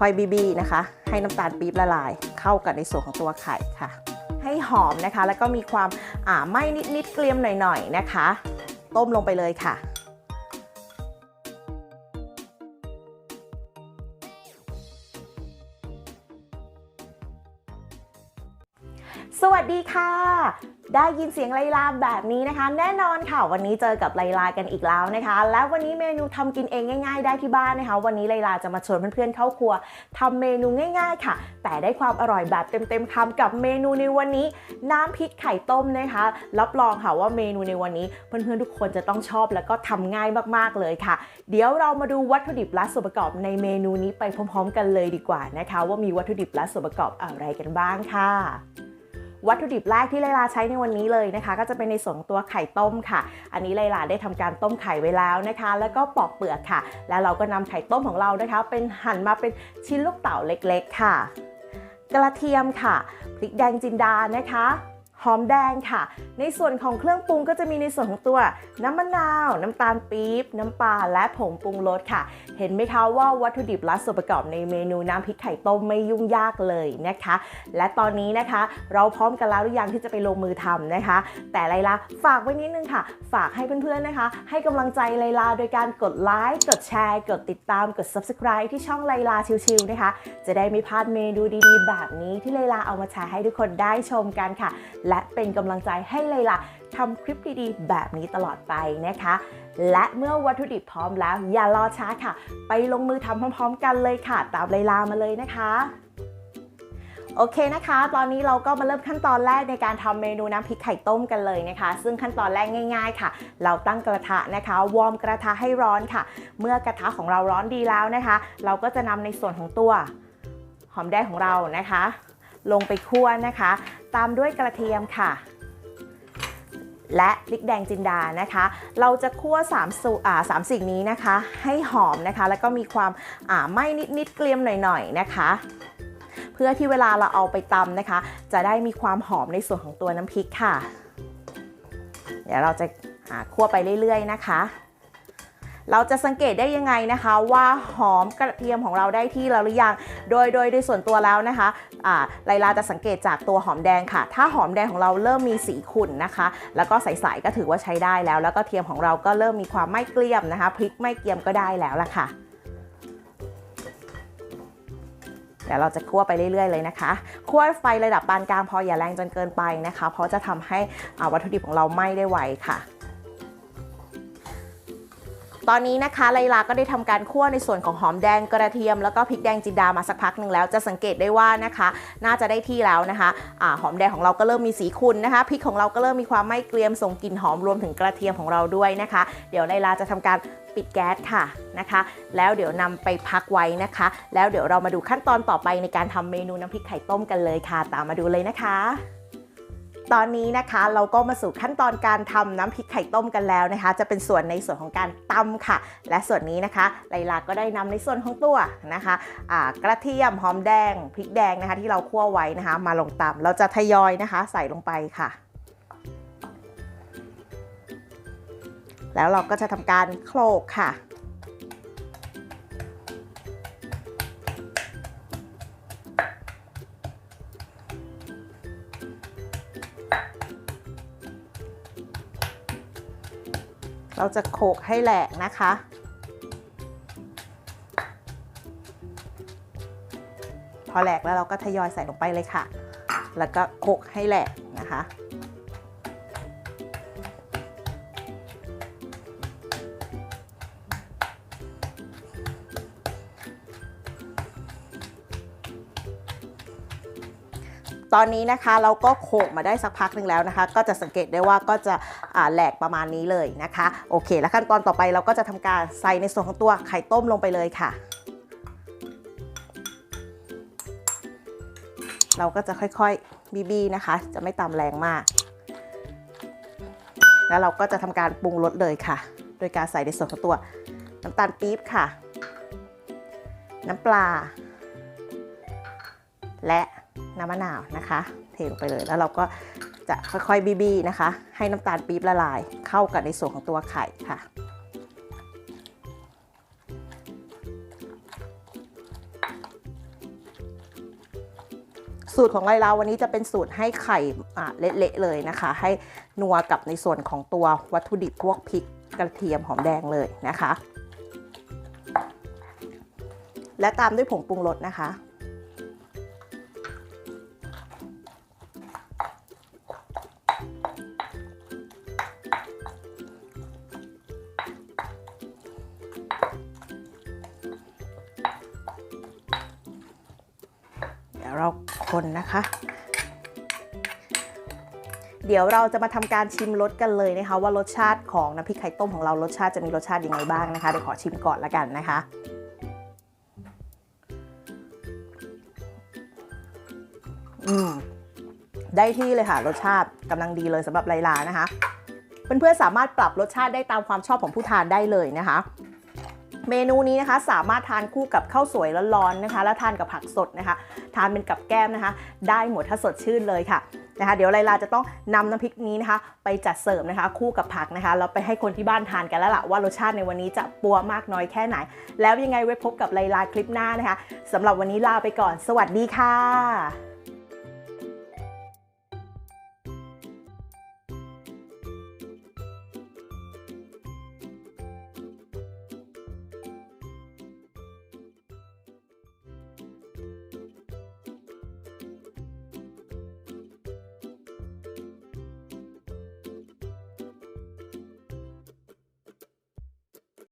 ค่อยบีบีนะคะ ให้น้ำตาลปี๊บละลาย เข้ากับในส่วนของตัวไข่ค่ะ ให้หอมนะคะ แล้วก็มีความอ่าไหม้นิดๆเกลียมหน่อยๆนะคะ ต้มลงไปเลยค่ะ สวัสดีค่ะ ได้ยินเสียงไลลาแบบนี้นะคะ แน่นอนค่ะ วันนี้เจอกับไลลากันอีกแล้วนะคะ และวันนี้เมนูทำกินเองง่าย ๆ ได้ที่บ้านนะคะ วันนี้ไลลาจะมาชวนเพื่อนๆเข้าครัวทำเมนูง่าย ๆ ค่ะ แต่ได้ความอร่อยแบบเต็มๆคำกับเมนูในวันนี้ น้ำพริกไข่ต้มนะคะ รับรองค่ะว่าเมนูในวันนี้เพื่อนๆทุกคนจะต้องชอบแล้วก็ทำง่ายมากๆเลยค่ะ เดี๋ยวเรามาดูวัตถุดิบและส่วนประกอบในเมนูนี้ไปพร้อม ๆ กันเลยดีกว่านะคะ ว่ามีวัตถุดิบและส่วนประกอบอะไรกันบ้างค่ะ วัตถุดิบแรกที่ไลลาใช้ในวันนี้เลยนะคะ ก็จะเป็นในส่วนตัวไข่ต้มค่ะ อันนี้ไลลาได้ทำการต้มไข่ไว้แล้วนะคะ แล้วก็ปอกเปลือกค่ะ แล้วเราก็นำไข่ต้มของเรานะคะ เป็นหั่นมาเป็นชิ้นลูกเต๋าเล็กๆ ค่ะ กระเทียมค่ะ พริกแดงจินดานะคะ หอมแดงค่ะ ในส่วนของเครื่องปรุงก็จะมีในส่วนของตัวน้ำมะนาว น้ำตาลปี๊บ น้ำปลาและผงปรุงรสค่ะ เห็นไหมคะว่าวัตถุดิบและส่วนประกอบในเมนูน้ำพริกไข่ต้มไม่ยุ่งยากเลยนะคะ และตอนนี้นะคะ เราพร้อมกันแล้วหรือยังที่จะไปลงมือทำนะคะ แต่ไลลาฝากไว้นิดนึงค่ะ ฝากให้เพื่อนๆนะคะ ให้กำลังใจไลลาโดยการกดไลค์กดแชร์ กดติดตามกด subscribe ที่ช่องไลลาชิวๆนะคะ จะได้ไม่พลาดเมนูดีๆ แบบนี้ที่ไลลาเอามาแชร์ให้ทุกคนได้ชมกันค่ะและและเป็นกำลังใจให้ไลยลาทำคลิปดีๆ แบบนี้ตลอดไปนะคะ และเมื่อวัตถุดิบพร้อมแล้ว อย่ารอช้าค่ะ ไปลงมือทำพร้อม ๆ กันเลยค่ะ ตามไลลามาเลยนะคะโอเคนะคะ ตอนนี้เราก็มาเริ่มขั้นตอนแรกในการทำเมนูน้ำพริกไข่ต้มกันเลยนะคะ ซึ่งขั้นตอนแรกง่าย ๆ ค่ะ เราตั้งกระทะนะคะ วอร์มกระทะให้ร้อนค่ะ เมื่อกระทะของเราร้อนดีแล้วนะคะ เราก็จะนำในส่วนของตัวหอมแดงของเรานะคะ ลงไปคั่วนะคะ ตามด้วยกระเทียมค่ะ และพริกแดงจินดานะคะ เราจะคั่ว3สูอ่าสามสิ่งนี้นะคะ ให้หอมนะคะ แล้วก็มีความอ่าไหม้นิดๆเกรียมหน่อยๆนะคะ เพื่อที่เวลาเราเอาไปตำนะคะ จะได้มีความหอมในส่วนของตัวน้ำพริกค่ะ เดี๋ยวเราจะหาคั่วไปเรื่อยๆนะคะ เราจะสังเกตได้ยังไงนะคะ ว่าหอมกระเทียมของเราได้ที่แล้วหรือยัง โดยโดยโดยส่วนตัวแล้วนะคะอ่าไลลาจะสังเกตจากตัวหอมแดงค่ะ ถ้าหอมแดงของเราเริ่มมีสีขุ่นนะคะ แล้วก็ใสๆก็ถือว่าใช้ได้แล้ว แล้วก็เทียมของเราก็เริ่มมีความไม่เกรียมนะคะพริกไม่เกรียมก็ได้แล้วล่ะค่ะเดี๋ยวเราจะคั่วไปเรื่อยๆเลยนะคะคั่วไฟระดับปานกลางพออย่าแรงจนเกินไปนะคะ เพราะจะทำให้วัตถุดิบของเราไหม้ได้ไวค่ะ ตอนนี้นะคะไลลาก็ได้ทำการคั่วในส่วนของหอมแดงกระเทียม แล้วก็พริกแดงจินดามาสักพักหนึ่งแล้วจะสังเกตได้ว่านะคะ น่าจะได้ที่แล้วนะคะอาหอมแดงของเราก็เริ่มมีสีขุ่นนะคะพริกของเราก็เริ่มมีความไม่เกรียมส่งกลิ่นหอมรวมถึงกระเทียมของเราด้วยนะคะ เดี๋ยวไลลาจะทำการปิดแก๊สค่ะนะคะ แล้วเดี๋ยวนำไปพักไว้นะคะ แล้วเดี๋ยวเรามาดูขั้นตอนต่อไปในการทำเมนูน้ำพริกไข่ต้มกันเลยค่ะ ตามมาดูเลยนะคะ ตอนนี้นะคะเราก็มาสู่ขั้นตอนการทำน้ำพริกไข่ต้มกันแล้วนะคะ จะเป็นส่วนในส่วนของการตำค่ะ และส่วนนี้นะคะไลลาก็ได้นำในส่วนของตัวนะคะอ่ากระเทียมหอมแดงพริกแดงนะคะ ที่เราคั่วไว้นะคะ มาลงตำเราจะทยอยนะคะ ใส่ลงไปค่ะ แล้วเราก็จะทำการโขลกค่ะ เราจะโขลกให้แหลกนะคะ พอแหลกแล้วเราก็ทยอยใส่ลงไปเลยค่ะ แล้วก็โขลกให้แหลกนะคะ ตอนนี้นะคะเราก็โขกมาได้สักพักหนึ่งแล้วนะคะ ก็จะสังเกตได้ว่าก็จะแหลกประมาณนี้เลยนะคะ โอเค แล้วขั้นตอนต่อไปเราก็จะทำการใส่ในส่วนของตัวไข่ต้มลงไปเลยค่ะ เราก็จะค่อยๆบีบีนะคะ จะไม่ตำแรงมาก แล้วเราก็จะทำการปรุงรสเลยค่ะ โดยการใส่ในส่วนของตัวน้ำตาลปี๊บค่ะ น้ำปลา และ น้ำมะนาวนะคะ เทลงไปเลยแล้วเราก็จะค่อยๆบีบีนะคะ ให้น้ำตาลปี๊บละลายเข้ากับในส่วนของตัวไข่ค่ะ สูตรของไลลาวันนี้จะเป็นสูตรให้ไข่เละๆเลยนะคะ ให้นัวกับในส่วนของตัววัตถุดิบพวกพริกกระเทียมหอมแดงเลยนะคะ และตามด้วยผงปรุงรสนะคะ คนนะคะ เดี๋ยวเราจะมาทำการชิมรสกันเลยนะคะ ว่ารสชาติของน้ำพริกไข่ต้มของเรารสชาติจะมีรสชาติยังไงบ้างนะคะเดี๋ยวขอชิมก่อนละกันนะคะอืมได้ที่เลยค่ะ รสชาติกำลังดีเลยสำหรับไลลานะคะเพื่อนๆสามารถปรับรสชาติได้ตามความชอบของผู้ทานได้เลยนะคะ เมนูนี้นะคะสามารถทานคู่กับข้าวสวยร้อนๆนะคะ แล้วทานกับผักสดนะคะ ทานเป็นกับแก้มนะคะ ได้หมดถ้าสดชื่นเลยค่ะนะคะเดี๋ยวไลลาจะต้องนำน้ำพริกนี้นะคะ ไปจัดเสิร์ฟนะคะ คู่กับผักนะคะแล้วไปให้คนที่บ้านทานกันแล้วล่ะว่ารสชาติในวันนี้จะปัวมากน้อยแค่ไหน แล้วยังไงไว้พบกับไลลาคลิปหน้านะคะสำหรับวันนี้ลาไปก่อน สวัสดีค่ะ